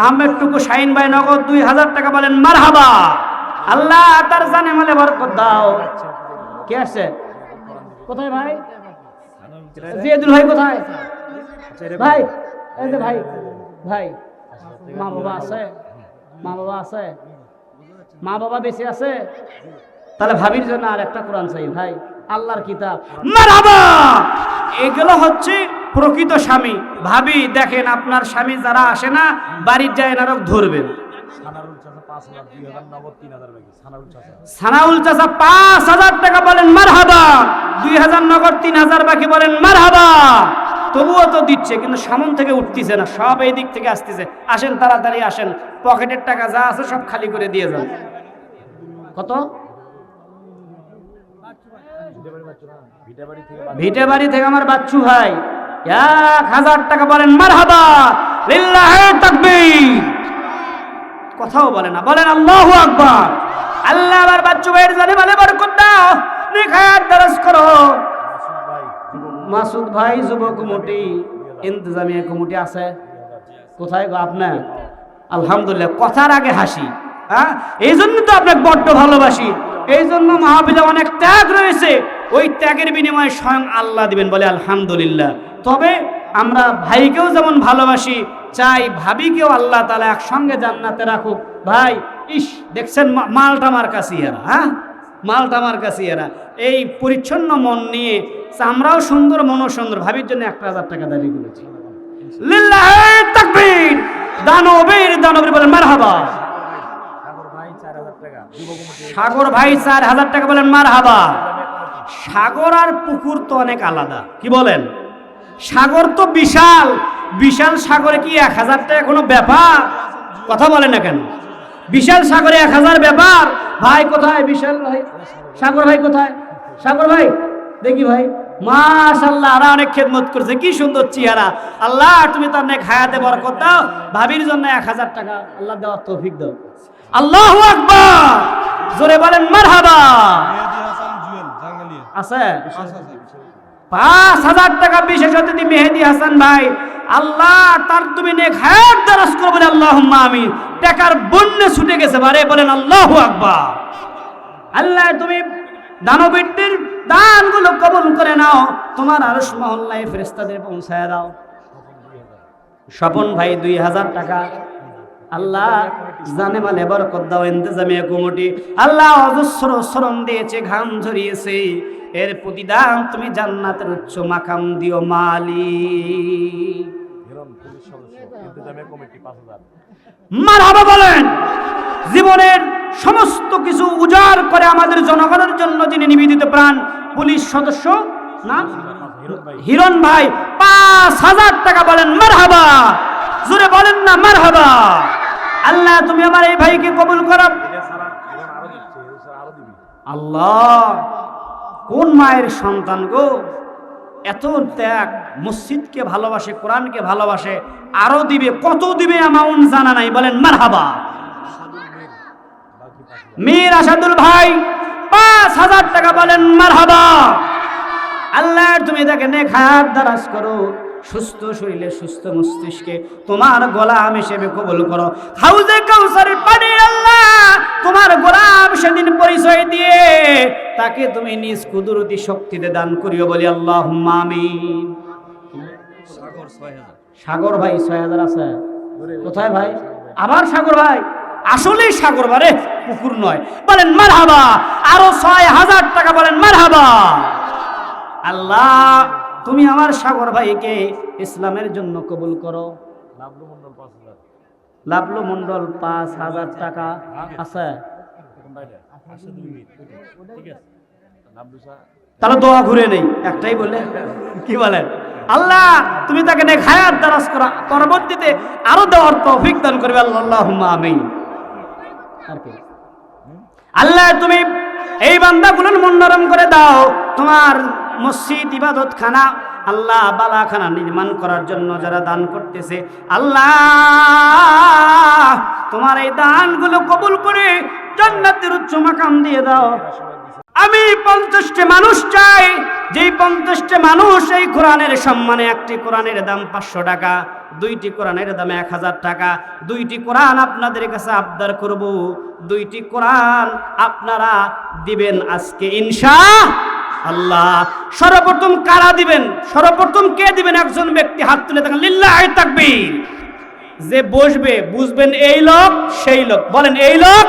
আহমেদ টুকু শাহিন ভাই নগদ দুই হাজার টাকা বলেন, মারহাবা। আল্লাহ তার জানে মালে বরকত দাও। কে আসছে? কোথায় ভাই? জিয়াদুল ভাই কোথায়? ভাই, এই যে ভাই ভাই, মা বাবা আছে, মা বাবা আছে, মা বাবা বেঁচে আছে। তাহলে ভাবির জন্য আর একটা কোরআন চাই ভাই, আল্লাহর কিতাব। এগুলো হচ্ছে প্রকৃত স্বামী ভাবি দেখেন আপনার স্বামী যারা আসে না বাড়ির যায় এনারক ধরবেন। সানাউল চাচা পাঁচ হাজার টাকা বলেন মারহাবা। দুই হাজার নগদ তিন হাজার বাকি বলেন মারহাবা। তবুও তো দিচ্ছে কিন্তু সামন থেকে উঠতেছে না সব এই দিক থেকে আসতেছে। আসেন তাড়াতাড়ি আসেন পকেটের টাকা যা আছে সব খালি করে দিয়ে যান। কত? না? ভিটে বাড়ি থেকে আমার বাচ্চু ভাই। এক হাজার টাকা বলেন লিল্লাহে তাকবীর। কথাও বলে না, বলেন আল্লাহু আকবার। আল্লাহ আমার বাচ্চু ভাইয়ের জানে বলে বরকত দাও, নিখায়াত দরস করো। মাসুদ ভাই যুবক কমিটি, ইন্তজামিয়া কমিটি আছে। কোথায় গো আপনার? আলহামদুলিল্লাহ, কথার আগে হাসি। হ্যাঁ? এই জন্য তো আপনাকে বড্ড ভালোবাসি। এই জন্য মাহবিলে অনেক ত্যাগ রয়েছে। ওই ত্যাগের বিনিময়ে স্বয়ং আল্লাহ দিবেন বলে আলহামদুলিল্লাহ। তবে আমরা ভাইকেও যেমন ভালোবাসি চাই ভাবিকেও আল্লাহ তালা একসঙ্গে জান্নাতে রাখুক। ভাই ইস দেখছেন মালটা আমার কাছে এরা হ্যাঁ? মালটা আমার কাছে এরা। এই পরিচ্ছন্ন মন নিয়ে আমরাও সুন্দর মনও সুন্দর ভাবির জন্য একটা হাজার টাকা দাবি করেছি। দানবের দানবের বলেন মারহাবা। সাগর ভাই চার হাজার টাকা। যুব কমিটি সাগর ভাই চার হাজার টাকা বলেন মারহাবা। সাগর আর পুকুর তো অনেক আলাদা। কি বলেন? সাগর তো বিশাল। বিশাল সাগরে কি এক হাজার টাকা কোনো ব্যাপার? কথা বলে না কেন? বিশাল সাগরে এক হাজার ব্যাপার। ভাই কোথায়? বিশাল ভাই। সাগর ভাই কোথায়? সাগর ভাই, দেখি ভাই। মাশাল্লাহ আরা অনেক খেদমত করছে। কি সুন্দর চেহারা। আল্লাহ, তুমি তার অনেক হায়াতে বরকত দাও। ভাবির জন্য এক হাজার টাকা আল্লাহ দেওয়ার তৌফিক দাও। আল্লাহ আকবার। জোরে বলেন, মারহাবা মেহেদি হাসান জুয়েল জাঙ্গালিয়া আছে? পাঁচ হাজার টাকা বিশেষ অতিথি মেহেদি হাসান ভাই আল্লাহ তার তুমি নেক হায়াত দারাজ করো বলে আল্লাহ আমি টাকার বন্যে ছুটে গেছে বারে বলেন আল্লাহ আকবার। আল্লাহ তুমি দানবীরদের দানগুলো কবুল করে নাও তোমার আরশ মহল্লায় ফেরেস্তাদের পৌঁছায় দাও। স্বপন ভাই দুই হাজার টাকা। আল্লাহ জানে মালে বরকত দাও ইন্তজামিয়া কমিটি। আল্লাহ অজস্র শ্রম দিয়েছে ঘাম ঝরিয়েছে। এর প্রতিদান তুমি জান্নাতের উচ্চ মাকাম দিও মালি মারহাবা বলেন জীবনের সমস্ত কিছু উজাড় করে আমাদের জনগণের জন্য যিনি নিবেদিত প্রাণ পুলিশ সদস্য না? হিরণ ভাই। পাঁচ হাজার টাকা বলেন মারহাবা। জোরে বলেন না মারহাবা। আল্লাহ তুমি আমার এই ভাইকে কবুল করো। আল্লাহ। কোন মায়ের সন্তান গো? এত ত্যাগ, মসজিদকে ভালোবাসে, কোরআনকে ভালোবাসে, আরও দিবে, কত দিবে অ্যামাউন্ট জানা নাই, বলেন মারহাবা। মীর আসাদুল ভাই, পাঁচ হাজার টাকা বলেন মারহাবা। আল্লাহ, তুমি তাকে নেক হায়াত দারাজ করো, সুস্থ শরীরে, সুস্থ মস্তিষ্কে, তোমার গোলাম হিসেবে কবল করো। হাউজে কাউসারের পানি আল্লাহ তোমার গোলাম সেদিন পরিচয় দিয়ে তাকে তুমি নিজ কুদরতি শক্তিতে দান করিও বলি আল্লাহ আমিন। সাগর ভাই ছয় হাজার আছে? কোথায় ভাই? আবার সাগর ভাই? আসলেই সাগর বারে পুকুর নয়। বলেন মার হাবা আরও ছয় হাজার টাকা বলেন মার হাবা আল্লাহ তুমি আমার সাগর ভাইকে ইসলামের জন্য কবুল করো। লাভলু মন্ডল পাঁচ হাজার টাকা আছে। তাহলে দোয়া ঘুরে নেই, একটাই বলে, কি বলেন আল্লাহ, তুমি তাকে নেক হায়াত দারাজ করা, পরবর্তীতে আরও দেওয়ার তৌফিক দান করবে আল্লাহ আমিন। আল্লাহ, তুমি এই বান্দাগুলোর মন নরম করে দাও, তোমার মসজিদ ইবাদত খানা আল্লাহ বালাখানা নির্মাণ করার জন্য যারা দান করতেছে, আল্লাহ তোমার এই দানগুলো কবুল করে জান্নাতের উচ্চ মাকাম দিয়ে দাও। আমি পঞ্চাশটি মানুষ চাই, যেই পঞ্চাশটি মানুষ এই কোরআনের সম্মানে একটি কোরআনের দাম পাঁচশো টাকা, দুইটি কোরআন দাম এক হাজার টাকা, দুইটি কোরআন আপনাদের কাছে আবদার করব, দুইটি কোরআন আপনারা দিবেন আজকে ইনশা আল্লাহ সর্বপ্রথম কারা দিবেন? সর্বপ্রথম কে দিবেন? একজন ব্যক্তি হাত তুলে থাকেন লিল্লাহ তাকবীর। যে বসবে বুঝবেন এই লোক সেই লোক। বলেন এই লোক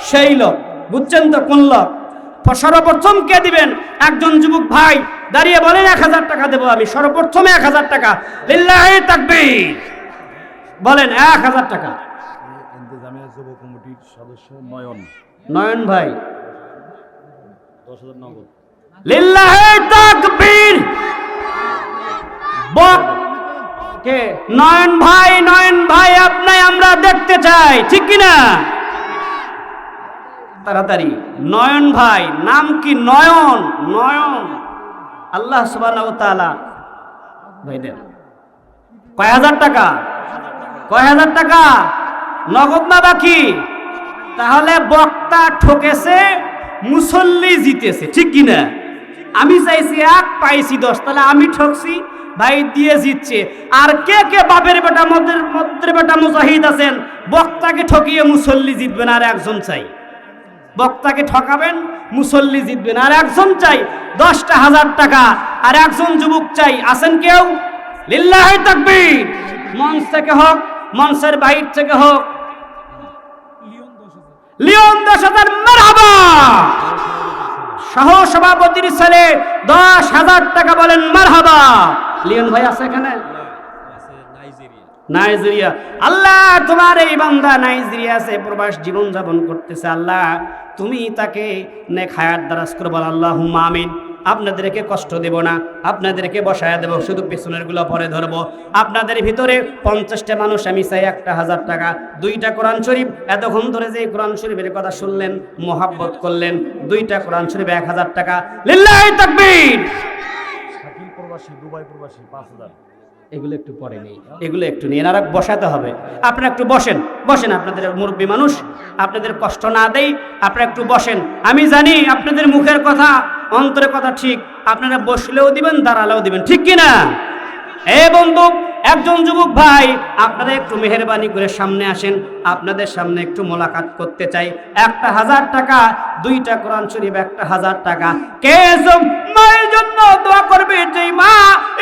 সেই লোক। বুঝছেন তো কোন লোক? সর্বপ্রথম কে দিবেন? একজন যুবক ভাই দাঁড়িয়ে বলেন এক হাজার টাকা দেবো আমি। সর্বপ্রথমে এক হাজার টাকা লিল্লাহি তাকবীর। বলেন এক হাজার টাকা। যুব কমিটির সদস্য নয়ন। নয়ন ভাই। দশ হাজার নগদ। তাকবীর। কে? নয়ন ভাই নয়ন ভাই আপনাই আমরা দেখতে চাই, ঠিক কি না? তাড়াতাড়ি। নয়ন ভাই, নাম কি নয়ন? নয়ন। আল্লাহ তাআলা। ভাই, দেন। কয় হাজার টাকা? কয় হাজার টাকা? নগদ না বাকি? তাহলে বক্তা ঠকেছে, মুসল্লি জিতেছে, ঠিক কি না? আমি চাইছি এক, পাইছি দশ। তাহলে আমি ঠকছি, ভাই দিয়ে জিতছে। আর কে কে বাপের বেটা, মদের মদের বেটা মুজাহিদ আছেন, বক্তাকে ঠকিয়ে মুসল্লি জিতবেন আর একজন চাই। বক্তাকে ঠকাবেন, মুসল্লি জিতবেন আর একজন চাই। দশটা হাজার টাকা আর একজন যুবক চাই। আছেন কেউ? লিল্লাহি তাকবীর। মঞ্চ থেকে হোক, মঞ্চের বাহির থেকে হোক। লিওন দশ হাজার। মারহাবা! সহ সভাপতির ছেলে দশ হাজার টাকা বলেন, মারহাবা। লিয়ন ভাই আছে এখানে? নাইজেরিয়া। আল্লাহ, তোমার এই বান্দা নাইজেরিয়া সে প্রবাস জীবন যাপন করতেছে, আল্লাহ, তুমি তাকে নেক হায়াত দারাজ করব আল্লাহ আমিন। আপনাদেরকে কষ্ট দেব না আপনাদেরকে বসায়া দেব শুধু পেছনেরগুলো পরে ধরবো। আপনাদের ভিতরে পঞ্চাশটা মানুষ আমি চাই একটা হাজার টাকা। দুইটা কোরআন শরীফ এতক্ষণ ধরে যে কোরআন শরীফের কথা শুনলেন মোহাব্বত করলেন দুইটা কোরআন শরীফ এক হাজার টাকা। লিল্লাহি তাকবীর! প্রবাসী দুবাই প্রবাসী পাঁচ হাজার। এগুলো একটু পরে নেই এগুলো একটু নিয়ে এনারা বসাতে হবে। আপনারা একটু বসেন বসেন আপনাদের মুরব্বী মানুষ। আপনাদের কষ্ট না দেই আপনারা একটু বসেন। আমি জানি আপনাদের মুখের কথা অন্তরের কথা ঠিক, আপনারা বসলেও দিবেন, দাঁড়ালেও দিবেন, ঠিক কিনা? এ বন্ধু, একজন যুবক ভাই, আপনারা একটু মেহরবানি করে সামনে আসেন, আপনাদের সামনে একটু মোলাকাত করতে চাই। একটা হাজার টাকা, দুইটা কোরআন শরীফ, একটা হাজার টাকা। কে জন্য দোয়া করবে যে মা,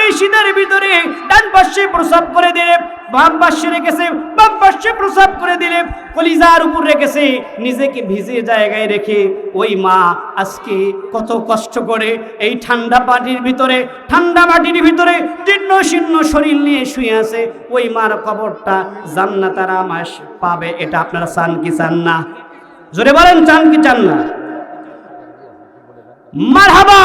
এই শীতের ভিতরে ডান পাশে প্রসাব করে দিলে, বাম পাশে রেখেছে, বাম পাশে প্রসাব করে দিলে, কলিজার উপর রেখেছে, নিজেকে ভিজে জায়গায় রেখে, ওই মা আজকে কত কষ্ট করে এই ঠান্ডা পানির ভিতরে, ঠান্ডা মাটির ভিতরে জীর্ণ শীর্ণ শরীর নিয়ে শুয়ে আছে, ওই মার কবরটা জান্নাতারা মাস পাবে, এটা আপনারা চান কি চান না? জোরে বলেন, চান কি চান না? মারহাবা!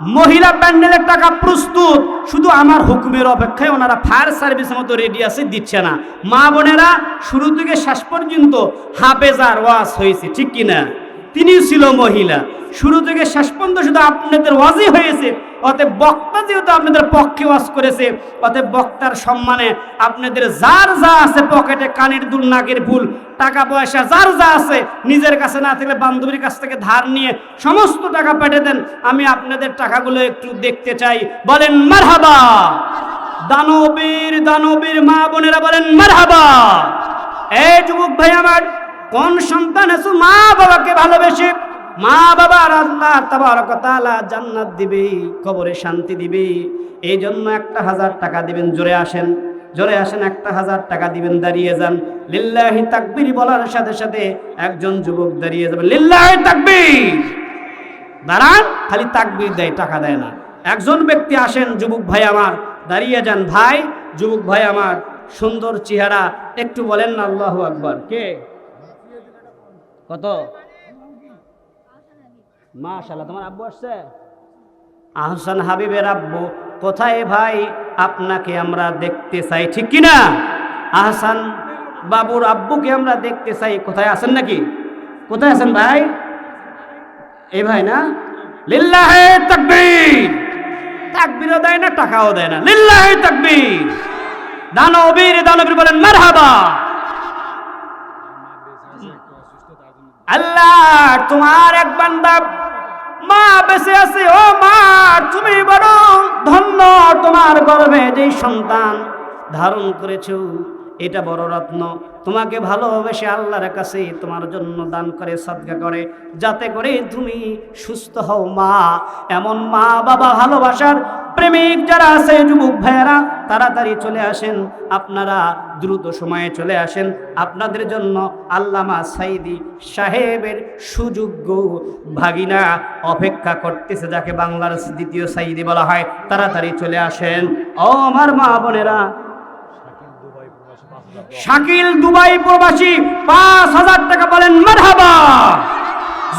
মহিলা প্যান্ডেলের টাকা প্রস্তুত। শুধু আমার হুকুমের অপেক্ষায় ওনারা ফায়ার সার্ভিসের মতো রেডি আছে, দিচ্ছে না। মা বোনেরা, শুরু থেকে শেষ পর্যন্ত হাফেজার ওয়াস হয়েছে, ঠিক কিনা? তিনিও ছিল মহিলা। শুরু থেকে শেষ পর্যন্ত শুধু আপনাদের ওয়াজি হয়েছে। অতএব বক্তা যেহেতু আপনাদের পক্ষে ওয়াজ করেছে, অতএব বক্তার সম্মানে আপনাদের যার যা আছে পকেটে কানের দুল, নাকের ভুল, টাকা পয়সা যার যা আছে, নিজের কাছে না থাকলে বান্ধবীর কাছ থেকে ধার নিয়ে সমস্ত টাকা পেটে দেন। আমি আপনাদের টাকাগুলো একটু দেখতে চাই। বলেন, মারহাবা। দানবীর দানবীর মা বোনেরা বলেন, মারহাবা। এই যুবক ভাই আমার কোন সন্তান আছে মা বাবাকে ভালোবেসে? মা বাবার আল্লাহ তাবারক তাআলা জান্নাত দিবে, কবরে শান্তি দিবে। এই জন্য একটা হাজার টাকা দিবেন, জোরে আসেন। জোরে আসেন, একটা হাজার টাকা দিবেন, দাঁড়িয়ে যান। লিল্লাহি তাকবীর বলার সাথে সাথে একজন যুবক দাঁড়িয়ে যাবেন লিল্লাহি তাকবীর! দাঁড়ান, খালি তাকবীর দেয়, টাকা দেয় না। একজন ব্যক্তি আসেন, যুবক ভাই আমার, দাঁড়িয়ে যান। ভাই, যুবক ভাই আমার, সুন্দর চেহারা, একটু বলেন না, আল্লাহ আকবার। কে? কত? মাশাল্লাহ তোমার আব্বু আসছে? আহসান হাবিবের আব্বু, কোথায় ভাই? আপনাকে আমরা দেখতে চাই, ঠিক কি না? আহসান বাবুর আব্বুকে আমরা দেখতে চাই, কোথায় আছেন নাকি? কোথায় আছেন ভাই? এই ভাই না? লিল্লাহে তাকবীর। তাকবীরও দেয় না, টাকাও দেয় না। লিল্লাহে তাকবীর। দানবীর দানবীর বলেন, মারহাবা। আল্লাহ, তোমার এক বান্দা মা বেঁচে আছে। ও মা, তুমি বড় ধন্য তোমার গর্ভে যেই সন্তান ধারণ করেছ, এটা বড় রত্ন। তোমাকে ভালোবেসে আল্লাহর কাছে তোমার জন্য দান করে সদকা করে, যাতে করে তুমি সুস্থ হও মা। এমন মা বাবা ভালোবাসার প্রেমিক যারা আছে, যুবক ভাইয়েরা, তাড়াতাড়ি চলে আসেন। আপনারা দ্রুত সময়ে চলে আসেন। আপনাদের জন্য আল্লামা সাইদি সাহেবের সুযোগ্য ভাগিনা অপেক্ষা করতেছে, যাকে বাংলার দ্বিতীয় সাইদি বলা হয়। তাড়াতাড়ি চলে আসেন। ও আমার মা বোনেরা, শাকিল দুবাই প্রবাসী, পাঁচ হাজার টাকা বলেন, মারহাবা।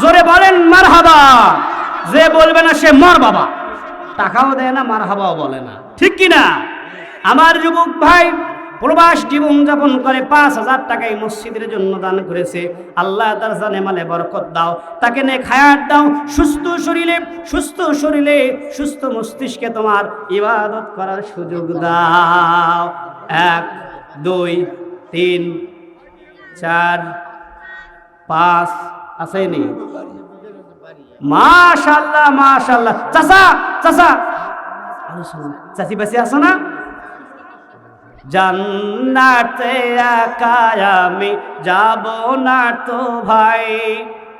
জোরে বলেন, মারহাবা। যে বলবে না, সে মর বাবা। টাকাও দেয় না, মারহাবাও বলে না। ঠিক কি না আমার যুবক ভাই প্রবাস জীবন যাপন করে পাঁচ হাজার টাকা এই মসজিদের জন্য দান করেছে। আল্লাহ তার জানে মালে বরকত দাও। তাকে নে খায়াত দাও। সুস্থ শরীরে সুস্থ শরীরে, সুস্থ মস্তিষ্কে তোমার ইবাদত করার সুযোগ দাও। এক, দুই, তিন, চার, পাঁচ আসেনি মাশাল্লাহ মাশাল্লাহ চাচা চাচা। চাচি বাসি আসো না? জান্নাতে একা আমি, যাব না তো ভাই।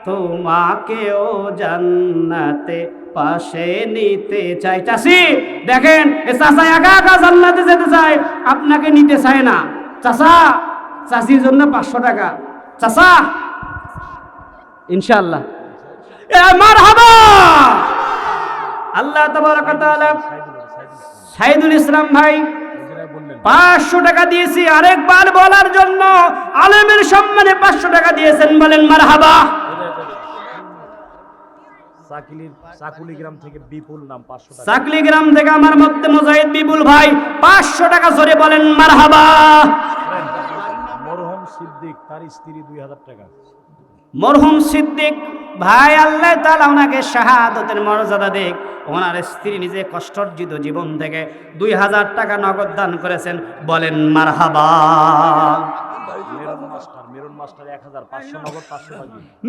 তোমাকেও জান্নাতে পাশে নিতে চাই। চাষি দেখেন, এ চাষা একা একা জান্নাতে যেতে চায়, আপনাকে নিতে চায় না। চাষা চাষির জন্য পাঁচশো টাকা। চাষা মারহাবা আল্লাহ সাইদুল ইসলাম ভাই পাঁচশো টাকা দিয়েছি আরেকবার বলার জন্য আলেমের সম্মানে পাঁচশো টাকা দিয়েছেন বলেন চাকুলি গ্রাম থেকে আমার মধ্যে মোজাহিদ বিপুল ভাই পাঁচশো টাকা জোরে বলেন মারহাবা। মরহম সিদ্দিক তার স্ত্রী দুই হাজার টাকা। মরহুম সিদ্দিক ভাই আল্লাহ তালা ওনাকে শাহাদতের মর্যাদা দেখ ওনার স্ত্রী নিজে কষ্টার্জিত জীবন থেকে দুই হাজার টাকা নগদ দান করেছেন। বলেন মারহাবা।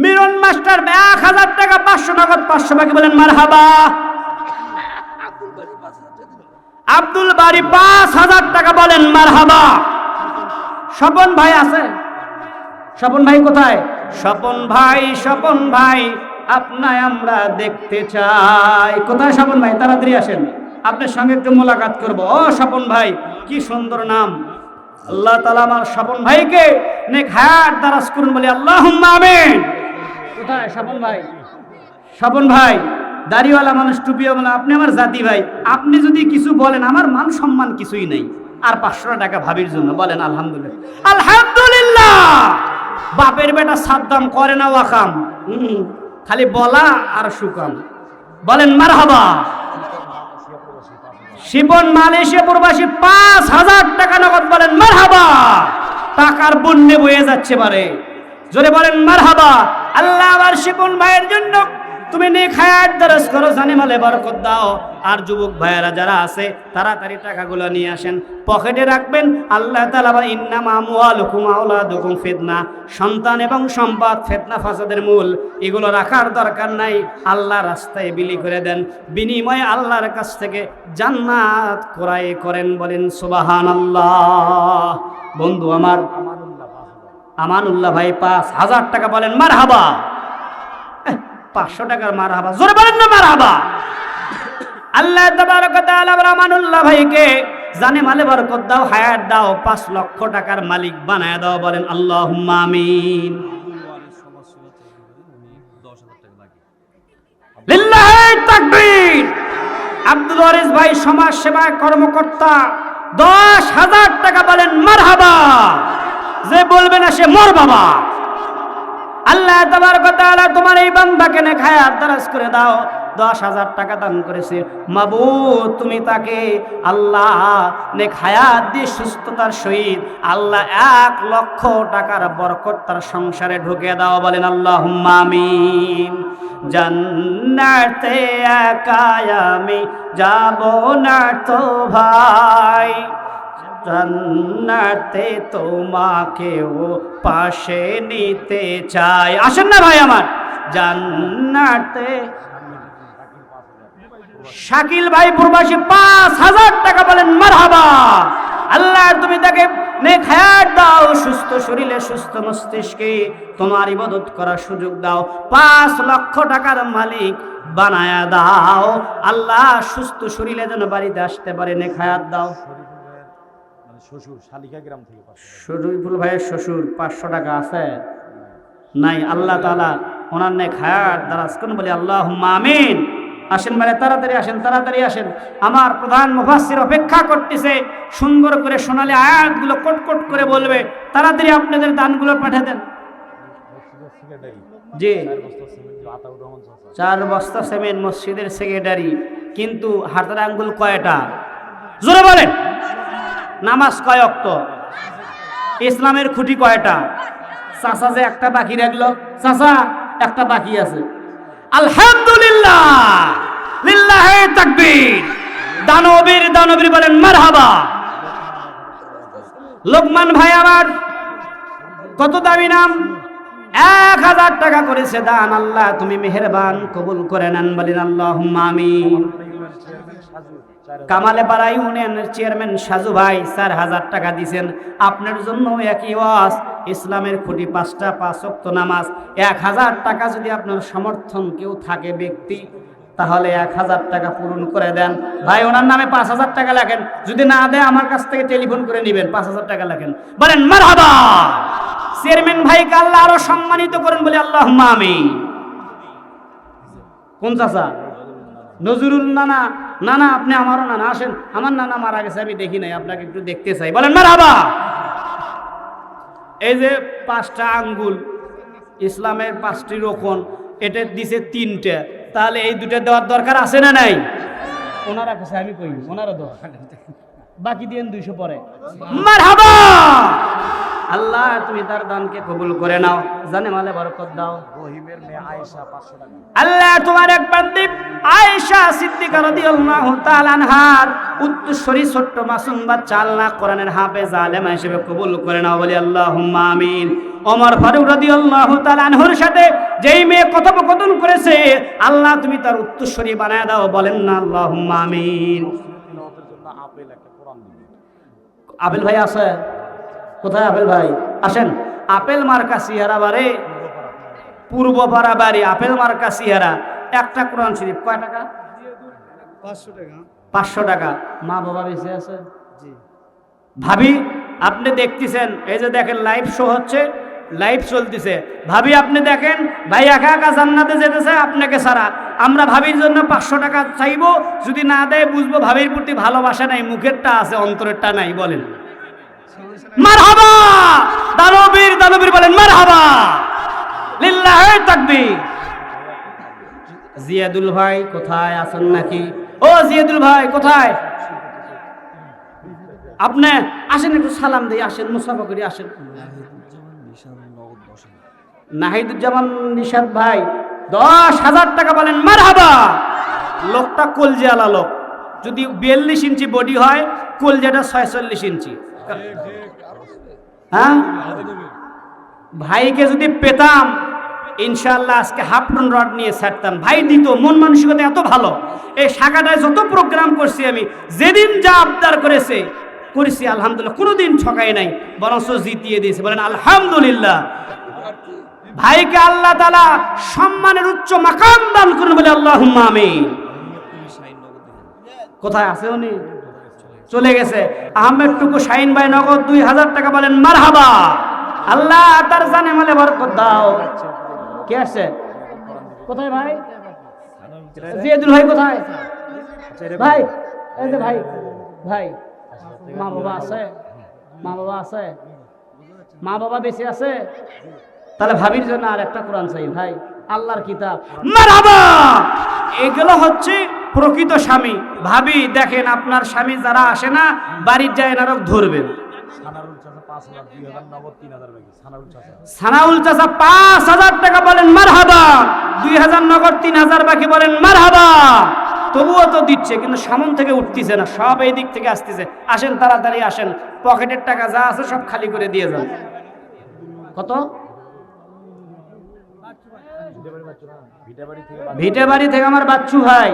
মিরন মাস্টার এক হাজার টাকা পাঁচশো নগদ পাঁচশো বাকি বলেন মারহাবা। আব্দুল বাড়ি পাঁচ হাজার টাকা বলেন মারহাবা। স্বপন ভাই আছে? স্বপন ভাই কোথায়? স্বপন ভাই স্বপন ভাই, আপনায় আমরা দেখতে চাই। কোথায় স্বপন ভাই? তাড়াতাড়ি আসেন। আপনার সঙ্গে একটু মোলাকাত করব। ও স্বপন ভাই, কি সুন্দর নাম। আল্লাহ তালা আমার স্বপন ভাইকে নেক হায়াত দারাজ করুন বলে আল্লাহ আমিন। কোথায় স্বপন ভাই? স্বপন ভাই, দাড়িওয়ালা মানুষ, টুপিওয়ালা আপনি আমার জাতি ভাই। আপনি যদি কিছু বলেন, আমার মান সম্মান কিছুই নেই। আর পাঁচশো টাকা ভাবির জন্য বলেন, আলহামদুলিল্লাহ। আলহামদুলিল্লাহ! বাপের বেটা সাদ্দাম করে না ওয়াকাম। খালি বলা আর সুকাম। বলেন, মারহাবা। শিবন মালয়েশিয়া প্রবাসী পাঁচ হাজার টাকা নগদ বলেন মার হবা টাকার বন্যে বয়ে যাচ্ছে পারে জোরে বলেন মার হবা আল্লাহ আবার শিবন ভাইয়ের জন্য তুমি নে খায়াত দরস করো, জানে মালে বরকত দাও। আর যুবক ভাইয়েরা যারা আছে, তাড়াতাড়ি টাকাগুলো নিয়ে আসেন, পকেটে রাখবেন। আল্লাহ তাআলা আবার ইন্নাম আমওয়ালুকুম আওলাদুকুম ফিতনা। সন্তান এবং সম্পদ, ফিতনা ফাসাদের মূল, এগুলো রাখার দরকার নাই। আল্লাহ রাস্তায় বিলি করে দেন। বিনিময়ে আল্লাহর কাছ থেকে জান্নাত ক্রয় করেন বলেন, সুবহানাল্লাহ। বন্ধু আমার, আমানুল্লাহ ভাই পাঁচ হাজার টাকা বলেন মার হাবা পাঁচশো টাকার মার হাবা জোরে বলেন না মার হাবা আল্লাহ আমানুল্লাহ ভাইকে জানে মালে বরকত দাও, হায়াত দাও, পাঁচ লক্ষ টাকার মালিক বানায় দাও, বলেন আল্লাহ আমিন। আব্দুল ওয়ারিস ভাই সমাজ সেবা কর্মকর্তা, দশ হাজার টাকা বলেন মারহাবা। যে বলবে না সে মোর বাবা। আল্লাহ তোমার কথা তোমার এই বান্দাকে নে খায়াত দারাজ করে দাও। দশ হাজার টাকা দান করেছে। মাবু তুমি তাকে আল্লাহ নে খায়াত দিয়ে সুস্থতার সহিত আল্লাহ এক লক্ষ টাকার বরকত তার সংসারে ঢুকে দাও বলেন আল্লাহ আমিন। জান্নাতে একাই আমি যাব না তো ভাই। জান্নাতে তোমাকেও পাশে নিতে চাই। আসেন না ভাই আমার। জান্নাতে শাকিল ভাই প্রবাসী পাঁচ হাজার টাকা বলেন, মারহাবা। আল্লাহ, তুমি তাকে নেক দাও, সুস্থ শরীরে, সুস্থ মস্তিষ্কে তোমার ইবাদত করার সুযোগ দাও। পাঁচ লক্ষ টাকার মালিক বানায়া দাও। আল্লাহ, সুস্থ শরীরে যেন বাড়িতে আসতে পারে, নেক হায়াত দাও। শ্বশুর শালিকা গ্রাম থেকে। শরীফুল ভাইয়ের শ্বশুর পাঁচশো টাকা আছে। নাই, আল্লাহ তালা ওনার নেক হায়াত দারাজ করুন বলি আল্লাহ আমিন। আসেন মানে তাড়াতাড়ি আসেন তাড়াতাড়ি আসেন। আমার প্রধান মুফাসসির অপেক্ষা করতেছে, সুন্দর করে সোনালী আয়াতগুলো কট কট করে বলবে, তাড়াতাড়ি আপনাদের দানগুলো পাঠিয়ে দেন। জি। চার বস্তা সেমেন্ট মসজিদের সেক্রেটারি কিন্তু হাতের আঙ্গুল কয়টা? জোরে বলেন। নামাজ কয় অক্ত ইসলামের খুঁটি কয়টা? চাচা যে একটা বাকি রাখল। চাচা, একটা বাকি আছে। আলহামদুলিল্লাহ। দানবীর দানবীর বলেন, মারহাবা। লোকমান ভাই আমার, কত দামি নাম? এক হাজার টাকা করেছে দান। আল্লাহ, তুমি মেহেরবান কবুল করে নেন। বলেন আল্লাহ আমিন ইউনিয়ন চেয়ারম্যান সাজু চার হাজার কামালে পাড়া ইউনিয়নের চেয়ারম্যান সাজু ভাই চার হাজার টাকা দিছেন। আপনার জন্য একই ওয়াজ, ইসলামের খুঁটি পাঁচটা, পাঁচ ওয়াক্ত নামাজ। এক হাজার টাকা যদি আপনার সমর্থন কেউ থাকে ব্যক্তি, তাহলে এক হাজার টাকা পূরণ করে দেন। ভাই, ওনার নামে পাঁচ হাজার টাকা লেখেন। যদি না দেয়, আমার কাছ থেকে টেলিফোন করে নেবেন, পাঁচ হাজার টাকা লেখেন। বলেন, মারহাবা! চেয়ারম্যান ভাইকে আল্লাহ আরও সম্মানিত করেন বলে আল্লাহ আমি কোন চাচা? নজরুল নানা নানা, আপনি আমারও নানা আসেন। আমার নানা মারা গেছে, আমি দেখি নাই, আপনাকে একটু দেখতে চাই। বলেন মারহাবা এই যে পাঁচটা আঙ্গুল, ইসলামের পাঁচটি রোকন, এটা দিছে তিনটে। তাহলে এই দুটো দেওয়ার দরকার আছে না নাই? ওনারা কাছে আমি কই ওনারা দেওয়া। বাকি দিন দুইশো পরে। মারহাবা! আল্লাহ তুমি তার দানকে কবুল করে নাও। জানে মালে বরকত দাও। রহিমের মেয়ে আয়েশা পাঁচশো টাকা। আল্লাহ তোমার এক বান্দি আয়েশা সিদ্দিকা রাদিয়াল্লাহু তাআলা আনহার উত্তরসূরি ছোট্ট মাসুম বাচ্চা আল্লাহ কোরআনের হাফেজ আলেমা হিসেবে কবুল করে নাও বলি আল্লাহুম্মা আমিন। ওমর ফারুক রাদিয়াল্লাহু তাআলা আনহুর সাথে যেই মেয়ে কথোপকথন করেছে আল্লাহ তুমি তার উত্তরসূরি বানায় দাও বলেন না আল্লাহুম্মা আমিন। আপেল ভাই আছে? কোথায় আপেল ভাই? আসেন। আপেল মার্কা সিহারা বারে। পূর্বপাড়া বাড়ি আপেল মার্কা সিহারা একটা কোরআন শরীফ। কয় টাকা? পাঁচশো টাকা। পাঁচশো টাকা। মা বাবা বেঁচে আছে? জি। ভাবি আপনি দেখতেছেন এই যে দেখেন লাইভ শো হচ্ছে লাইভ চলতেছে। ভাবি আপনি দেখেন ভাই একা একা জান্নাতে যেতেছে আপনাকে ছাড়া। আমরা ভাবির জন্য পাঁচশো টাকা চাইব যদি না দেয় বুঝব ভাবির প্রতি ভালোবাসা নাই মুখেরটা আছে অন্তরেরটা নাই বলেন। মারহাবা! দানবীর দানবীর বলেন মারহাবা! লিল্লাহে তাকবীর। জিয়াদুল ভাই কোথায় আছেন নাকি? ও জিয়াদুল ভাই কোথায়? আপনি আসেন একটু সালাম দিই আসেন মুসাফা করি আসেন। নাহিদুজ্জামান নিশাদ ভাই দশ হাজার টাকা বলেন মারহাবা! লোকটা কলজে আলা লোক। যদি বিয়াল্লিশ ইঞ্চি বডি হয় কলজেটা ছয়চল্লিশ ইঞ্চি। হ্যাঁ? ভাইকে যদি পেতাম ইনশাল্লাহ আজকে হাফ টন রড নিয়ে ছাড়তাম। ভাই দিত, মন মানসিকতা এত ভালো। এই শাখাটায় যত প্রোগ্রাম করছি আমি, যেদিন যা আবদার করেছে, করেছি, আলহামদুলিল্লাহ। কোনোদিন ঠকাই নাই, বরঞ্চ জিতিয়ে দিয়েছে। বলেন, আলহামদুলিল্লাহ। ভাইকে আল্লাহ তালা সম্মানের উচ্চ মাকাম দান করুন বলে আল্লাহ আমি কোথায় আছে উনি? চলে গেছে। আহমেদ টুকু শাইন ভাই নগদ দুই হাজার টাকা বলেন মার হাবা আল্লাহ তার জানে মালে বরকত দাও। কে আসছে? কোথায় ভাই? জিয়াদুল ভাই কোথায়? ভাই, এই ভাই ভাই, মা বাবা আছে, মা বাবা আছে, মা বাবা বেঁচে আছে। তাহলে ভাবির জন্য আর একটা কোরআন চাই ভাই, আল্লাহর কিতাব। এগুলো হচ্ছে প্রকৃত স্বামী। ভাবি দেখেন আপনার স্বামী যারা আসে না বাড়ির যায় নারক ধরবেন। সানাউল চাচা পাঁচ হাজার টাকা বলেন মার মারহাবা। দুই হাজার নগদ তিন হাজার বাকি বলেন মার মারহাবা। তবুও তো দিচ্ছে কিন্তু সামন থেকে উঠতেছে না সব এই দিক থেকে আসতেছে। আসেন তাড়াতাড়ি আসেন পকেটের টাকা যা আছে সব খালি করে দিয়ে যান। কত? ভিটে বাড়ি থেকে আমার বাচ্চু ভাই।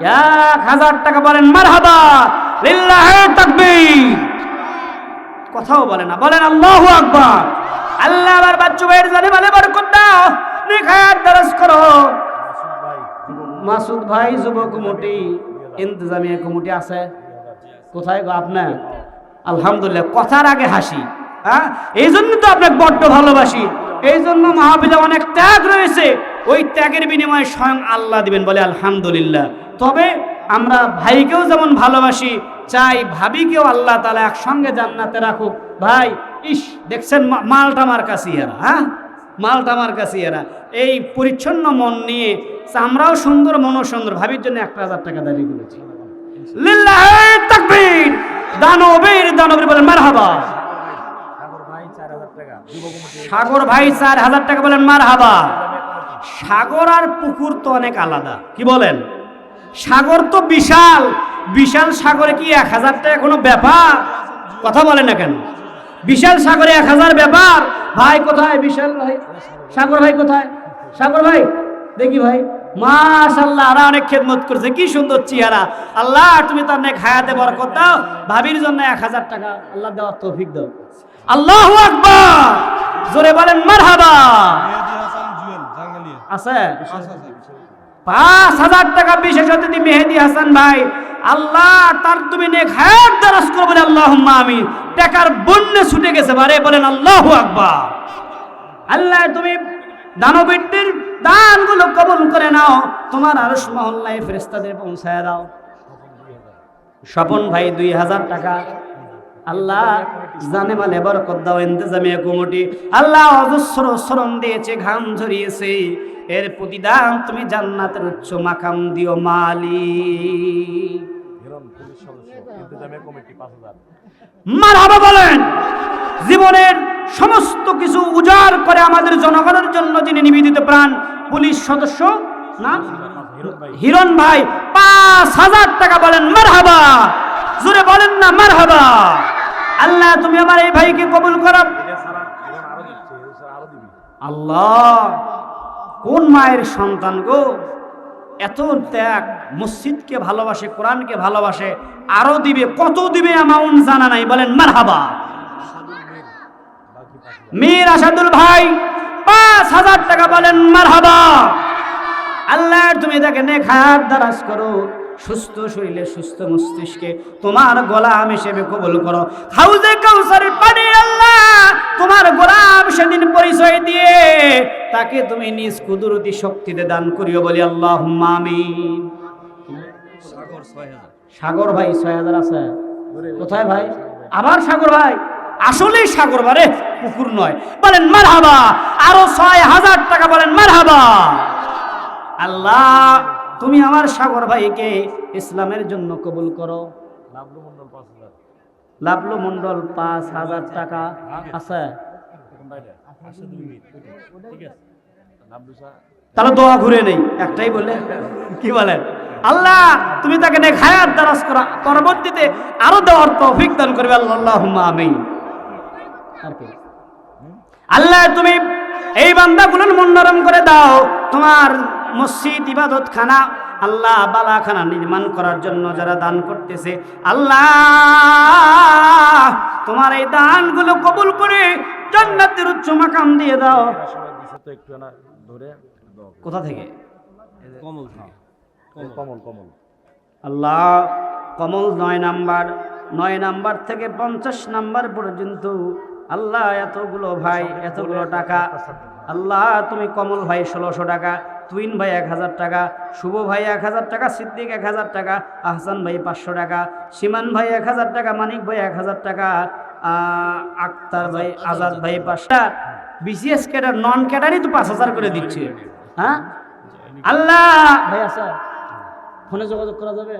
এক হাজার টাকা বলেন লিল্লাহে তাকবীর। কথাও বলে না, বলেন আল্লাহু আকবার। আল্লাহ আমার বাচ্চু ভাইয়ের জানে বলে বরকত দাও নেখায়াত দরস করো। মাসুদ ভাই যুব কমিটি, ইন্তজামিয়া কমিটি আছে। কোথায় গো আপনার আলহামদুলিল্লাহ, কথার আগে হাসি হ্যাঁ? এই জন্য তো আপনাকে বড্ড ভালোবাসি। এই জন্য মাহফিলে অনেক ত্যাগ রয়েছে। ওই ত্যাগের বিনিময়ে স্বয়ং আল্লাহ দিবেন বলে আলহামদুলিল্লাহ। তবে আমরা ভাইকেও যেমন ভালোবাসি চাই ভাবিকেও আল্লাহ তালা একসঙ্গে জান্নাতে রাখুক। ভাই ইস দেখছেন মালটা আমার কাছে এরা হ্যাঁ? মালটা আমার কাছে এরা। এই পরিচ্ছন্ন মন নিয়ে আমরাও সুন্দর মনও সুন্দর ভাবির জন্য একটা হাজার টাকা দাবি করেছি। দানবের দানবের বলেন মারহাবা। সাগর ভাই চার হাজার টাকা যুব কমিটি সাগর ভাই চার হাজার টাকা বলেন মারহাবা। সাগর আর পুকুর তো অনেক আলাদা কি বলেন? সাগর তো বিশাল। বিশাল সাগরে কি এক হাজার টাকা কোনো ব্যাপার? কথা বলে না কেন? বিশাল সাগরে এক হাজার ব্যাপার। ভাই কোথায়? বিশাল ভাই। সাগর ভাই কোথায়? সাগর ভাই দেখি ভাই। মাশাল্লাহ আরা অনেক খেদমত করছে। কি সুন্দর চেহারা। আল্লাহ তুমি তার নেক হায়াতে বরকত দাও। ভাবির জন্য এক হাজার টাকা আল্লাহ দেওয়ার তৌফিক দাও। আল্লাহু আকবার! জোরে বলেন মারহাবা! আছে। পাঁচ হাজার টাকা বিশেষ অতিথি মেহেদি হাসান ভাই, আল্লাহ তার তুমি নেক হায়াত দারাজ করো বলে আল্লাহ আমি টাকার বন্যে ছুটে গেছে বারে বলেন আল্লাহু আকবার। আল্লাহ তুমি দানবীরদের দানগুলো কবুল করে নাও, তোমার আরশ মহল্লায় ফেরেস্তাদের পৌঁছায় দাও। স্বপন ভাই, দুই হাজার টাকা। আল্লাহ জানে মালে বরকত দাও, ইন্তজামিয়া কমিটি। আল্লাহ অজস্র শ্রম দিয়েছে, ঘাম ঝরিয়েছে। এর প্রতিদান তুমি জান্নাতের উচ্চ মাকাম দিও মালি হিরণ পুলিশ কমিটি পাঁচ হাজার। মারহাবা বলেন জীবনের সমস্ত কিছু উজাড় করে আমাদের জনগণের জন্য যিনি নিবেদিত প্রাণ পুলিশ সদস্য না? হিরণ ভাই। পাঁচ হাজার টাকা বলেন মার মারহাবা। জোরে বলেন না মার মারহাবা। আল্লাহ তুমি আমার এই ভাইকে কবুল করো। আল্লাহ। কোন মায়ের সন্তান গো? এত ত্যাগ, মসজিদকে ভালোবাসে, কোরআনকে ভালোবাসে, আরও দিবে, কত দিবে অ্যামাউন্ট জানা নাই, বলেন মার হাবা মীর আসাদুল ভাই, পাঁচ হাজার টাকা বলেন মার হাবা আল্লাহ, তুমি তাকে নেখার দারাজ করো। সুস্থ শরীরে সুস্থ মস্তিষ্কে তোমার গোলাম হিসেবে কবুল করো। হাউজে কাউসারের পানি আল্লাহ তোমার গোলাম সেদিন পরিচয় দিয়ে তাকে তুমি নিজ কুদরতি শক্তিতে দান করিও বলি আল্লাহ আমিন। সাগর ভাই ছয় হাজার আছে? কোথায় ভাই? আবার সাগর ভাই? আসলেই সাগর বারে পুকুর নয়। বলেন মার হাবা আরও ছয় হাজার টাকা বলেন মার হাবা আল্লাহ তুমি আমার সাগর ভাইকে ইসলামের জন্য কবুল করো। লাভলু মন্ডল পাঁচ হাজার টাকা আছে। ঠিক আছে। তাহলে দোয়া ঘুরে নেই। একটাই বলে কি বলেন আল্লাহ তুমি তাকে নেক হায়াত দারাজ করা পরবর্তীতে আরও দেওয়ার তৌফিক দান করবে। আল্লাহ আমিন। আল্লাহ তুমি এই বান্দাগুলোর মন নরম করে দাও। তোমার মসজিদ ইবাদত খানা আল্লাহ বালাখানা নির্মাণ করার জন্য যারা দান করতেছে আল্লাহ তোমার এই দানগুলো কবুল করে জান্নাতের উচ্চ মাকাম দিয়ে দাও। কোথা থেকে? কমল কমল কমল। আল্লাহ কমল নয় নাম্বার নয় নাম্বার থেকে পঞ্চাশ নাম্বার পর্যন্ত। আল্লাহ এতগুলো ভাই এতগুলো টাকা। আল্লাহ তুমি কমল ভাই ষোলোশো টাকা। তুইন ভাই এক হাজার টাকা শুভ ভাই এক হাজার টাকা সিদ্দিক এক হাজার টাকা আহসান ভাই পাঁচশো টাকা সীমান ভাই এক হাজার টাকা মানিক ভাই এক হাজার টাকা আক্তার ভাই আজাদ ভাই পাঁচটা বিসিএস ক্যাডার নন ক্যাডারই তো পাঁচ হাজার করে দিচ্ছে। হ্যাঁ? আল্লাহ! ভাই আসা ফোনে যোগাযোগ করা যাবে?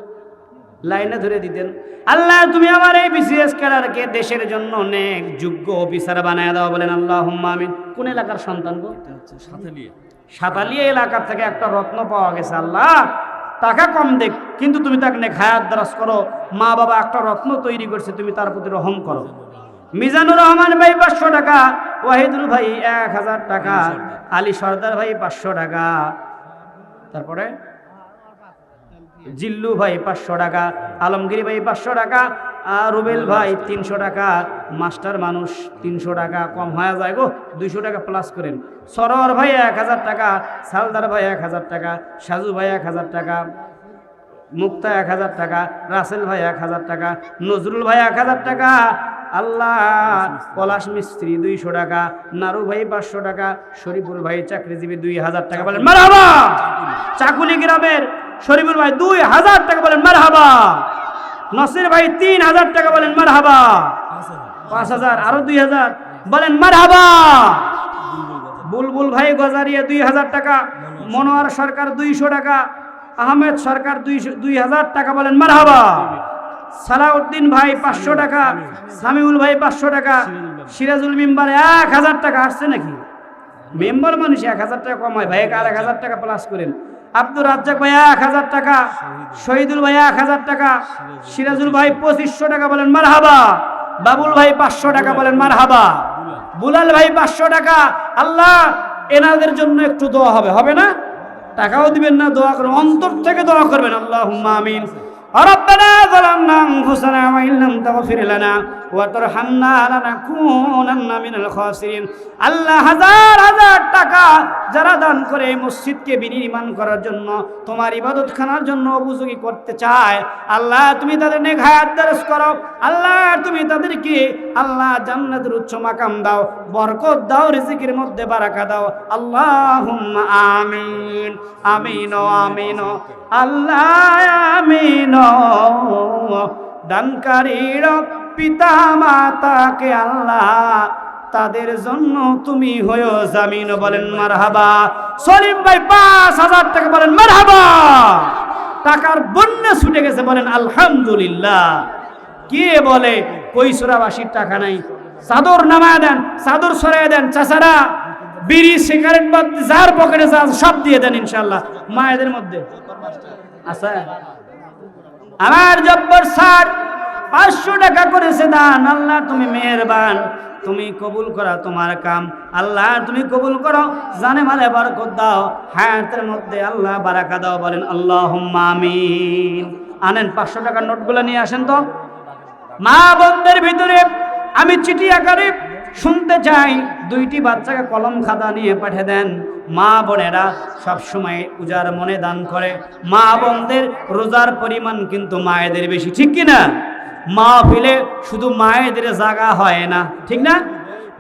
লাইনে ধরে দিতেন। আল্লাহ তুমি আমার এই বিসিএস ক্যাডারকে দেশের জন্য অনেক যোগ্য অফিসার বানায় দাও বলেন। আল্লাহ আমিন। কোন এলাকার সন্তান গো? হচ্ছে সাথেলিয়া সাতালিয়া এলাকার থেকে একটা রত্ন পাওয়া গেছে, আল্লাহ। টাকা কম দেখ, কিন্তু তুমি তাকে নে খায়াত করো। মা বাবা একটা রত্ন তৈরি করছে, তুমি তার প্রতি রহম করো। মিজানুর রহমান ভাই পাঁচশো টাকা, ওয়াহিদুল ভাই এক হাজার টাকা, আলী সর্দার ভাই পাঁচশো টাকা। তারপরে জিল্লু ভাই পাঁচশো টাকা, আলমগিরি ভাই পাঁচশো টাকা আর রুবেল ভাই তিনশো টাকা, মাস্টার মানুষ তিনশো টাকা কম হয়ে যায় গো, দুইশো টাকা প্লাস করেন। সরোয়ার ভাই এক হাজার টাকা, সালদার ভাই এক হাজার টাকা, সাজু ভাই এক হাজার টাকা, মুক্তা এক হাজার টাকা, রাসেল ভাই এক হাজার টাকা, নজরুল ভাই এক হাজার টাকা, আল্লাহ পলাশ মিস্ত্রি দুইশো টাকা, নারু ভাই পাঁচশো টাকা, শরীফুল ভাই চাকরিজীবী দুই হাজার টাকা বলেন, মারহাবা! চাকুলি গ্রামের শরীফুল ভাই দুই হাজার টাকা বলেন, মারহাবা! নসির ভাই তিন হাজার টাকা বলেন, মারহাবা। পাঁচ হাজার, আরও দুই হাজার। বলেন, মারহাবা। বুলবুল ভাই গজারিয়া দুই হাজার টাকা, মনোয়ার সরকার দুইশো টাকা, আহমেদ সরকার দুইশো দুই হাজার টাকা বলেন, মারহাবা। সালাউদ্দিন ভাই পাঁচশো টাকা, সামিউল ভাই পাঁচশো টাকা, সিরাজুল মেম্বার এক হাজার টাকা আসছে নাকি? মেম্বার মানুষ এক হাজার টাকা কম হয় ভাই আর এক হাজার টাকা প্লাস করেন। আব্দুর রাজ্জাক ভাই এক হাজার টাকা, শহীদুল ভাই এক হাজার টাকা, সিরাজুল ভাই পঁচিশশো টাকা বলেন মার হাবা বাবুল ভাই পাঁচশো টাকা বলেন মার হাবা বুলাল ভাই পাঁচশো টাকা, আল্লাহ এনাদের জন্য একটু দোয়া হবে হবে না? টাকাও দিবেন না, দোয়া করবেন, অন্তর থেকে দোয়া করবেন আল্লাহ আমিন। ربنا ظلمنا انفسنا وان لم تغفر لنا وترحمنا لنكونن من الخاسرين আল্লাহ হাজার হাজার টাকা যারা দান করে এই মসজিদকে বিনির্মাণ করার জন্য তোমার ইবাদত খানার জন্য উপযোগী করতে চায় আল্লাহ তুমি তাদের নেক হায়াত দারাজ করো আল্লাহ তুমি তাদেরকে আল্লাহ জান্নাতের উচ্চ মাকাম দাও বরকত দাও রিজিকের মধ্যে বারাকা দাও আল্লাহুম্মা আমিন আমিন ও আমিন ও আল্লাহ আমিন ও দানকারীর পিতা মাতাকে আল্লাহ তাদের জন্য তুমি হয়েও জামিন বলেন মারহাবা। সলিম ভাই পাঁচ হাজার টাকা বলেন মারহাবা। টাকার বন্যা ছুটে গেছে বলেন আলহামদুলিল্লাহ। কে বলে কৈশোরাবাসীর টাকা নাই? চাদর নামায় দেন, চাদর সরাই দেন, চাচারা বিড়ি, সিগারেট বাদ, যার পকেটে যা সব দিয়ে দেন ইনশাল্লাহ মায়েদের মধ্যে। আচ্ছা। আমার জব্বর স্যার, পাঁচশো টাকা করেছে দান। আল্লাহ, তুমি মেহেরবান। তুমি কবুল করা তোমার কাম। আল্লাহ, তুমি কবুল করো। জানে মালে বরকত দাও। হায়াতের মধ্যে আল্লাহ বারাকা দাও। বলেন আল্লাহ আমিন। আনেন, পাঁচশো টাকার নোটগুলো নিয়ে আসেন তো। মা বোনদের ভিতরে আমি চিঠি আকারে শুনতে চাই। দুইটি বাচ্চাকে কলম খাতা নিয়ে পাঠিয়ে দেন। মা বোনেরা সব সময় উজার মনে দান করে। মা বোনদের রোজার পরিমাণ কিন্তু মায়েদের বেশি, ঠিক কি না? মাহফিলে শুধু মায়েদের জায়গা হয় না, ঠিক না?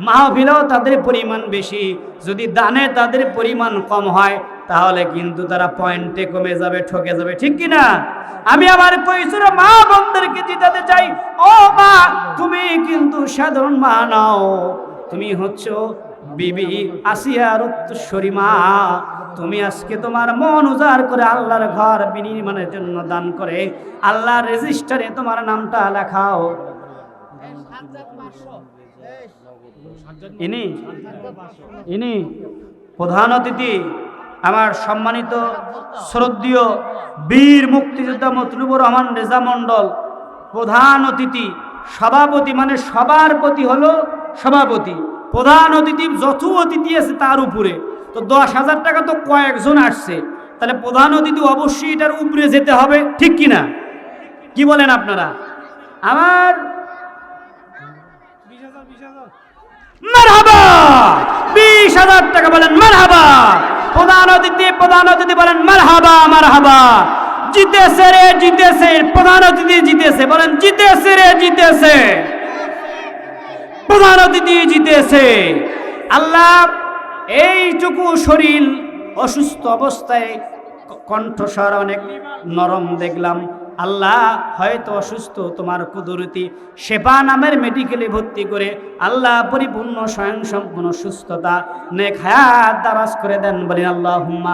মাহফিলেও তাদের পরিমাণ বেশি, যদি দানে তাদের পরিমাণ কম হয়, তাহলে কিন্তু তারা পয়েন্টে কমে যাবে, ঠকে যাবে, ঠিক কি না? আমি আমার কৈশোর মা বোনদেরকে জিতাতে চাই, ও মা, তুমি কিন্তু সাধারণ মা নাও, তুমি হচ্ছে বিবি আসিয়ার উত্তরস্বরী মা তুমি আজকে তোমার মন উজাড় করে আল্লাহর ঘর বিনির্মাণের জন্য দান করে, আল্লাহর রেজিস্টারে তোমার নামটা লেখাও। ইনি ইনি প্রধান অতিথি, আমার সম্মানিত শ্রদ্ধীয় বীর মুক্তিযোদ্ধা মতলুবুর রহমান রেজা মণ্ডল, প্রধান অতিথি, সভাপতি মানে সবার প্রতি হলো সভাপতি। প্রধান অতিথি যত অতিথি আছে তার উপরে। তো দশ হাজার টাকা তো কয়েকজন আসছে। তাহলে প্রধান অতিথি অবশ্যই এটার উপরে যেতে হবে, ঠিক কি না? কি বলেন আপনারা? আমার বিশ হাজার টাকা বলেন মারহাবা! প্রধান অতিথি প্রধান অতিথি বলেন মারহাবা মারহাবা। জিতেছে রে, জিতেছে। প্রধান অতিথি জিতেছে, বলেন জিতেছে রে, জিতেছে। প্রধান অতিথি জিতেছে। আল্লাহ এইটুকু শরীর অসুস্থ অবস্থায় কণ্ঠস্বর অনেক নরম দেখলাম। আল্লাহ হয়তো অসুস্থ, তোমার কুদরতি সেবা নামের মেডিকেলে ভর্তি করে আল্লাহ পরিপূর্ণ স্বয়ং সম্পূর্ণ সুস্থতা, নেক হায়াত দারাজ করে দেন বলেন আল্লাহ